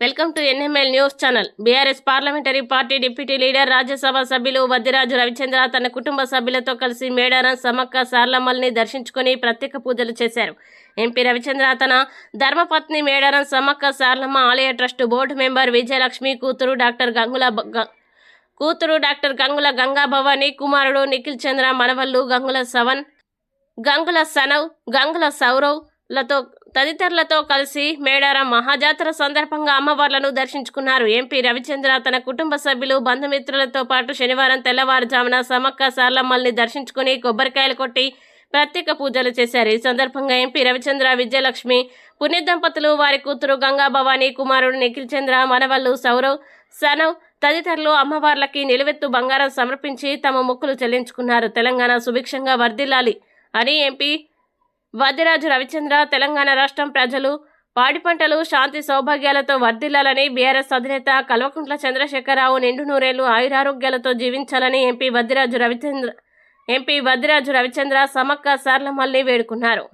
Welcome to NML news channel. BRS parliamentary party deputy leader Rajya Sabha సభ్యులు వద్దిరాజు రవిచంద్ర తన కుటుంబ సభ్యులతో కలిసి మేడారం సమక్క సార్లమ్మల్ని దర్శించుకుని ప్రత్యేక పూజలు చేశారు. ఎంపీ రవిచంద్ర తన ధర్మపత్ని మేడారం సమక్క సార్లమ్మ ఆలయ ట్రస్ట్ బోర్డు మెంబర్ విజయలక్ష్మి కూతురు డాక్టర్ గంగుల కూతురు డాక్టర్ గంగుల గంగా భవాని కుమారుడు నిఖిల్ చంద్ర మనవల్లు గంగుల సవన్ గంగుల సనవ్ గంగుల సౌరవ్లతో తదితరులతో కలిసి మేడారం మహాజాతర సందర్భంగా అమ్మవార్లను దర్శించుకున్నారు. ఎంపీ రవిచంద్ర తన కుటుంబ సభ్యులు బంధుమిత్రులతో పాటు శనివారం తెల్లవారుజామున సమ్మక్క సార్లమ్మల్ని దర్శించుకుని కొబ్బరికాయలు కొట్టి ప్రత్యేక పూజలు చేశారు. ఈ సందర్భంగా ఎంపీ రవిచంద్ర విజయలక్ష్మి పుణ్య దంపతులు వారి కూతురు గంగా భవానీ కుమారుడు నిఖిల్ చంద్ర మనవళ్ళు సౌరవ్ సనవ్ తదితరులు అమ్మవార్లకి నిలువెత్తు బంగారం సమర్పించి తమ మొక్కులు చెల్లించుకున్నారు. తెలంగాణ సుభిక్షంగా వర్ధిల్లాలి అని ఎంపీ వద్దిరాజు రవిచంద్ర తెలంగాణ రాష్ట్రం ప్రజలు పాడి పంటలు శాంతి సౌభాగ్యాలతో వర్ధిల్లాలని బీఆర్ఎస్ అధినేత కల్వకుంట్ల చంద్రశేఖరరావు నిండు నూరేళ్ళు ఆయురారోగ్యాలతో జీవించాలని ఎంపీ వద్దిరాజు రవిచంద్ర ఎంపీ వద్దిరాజు రవిచంద్ర సమక్క సార్లమల్లి వేడుకున్నారు.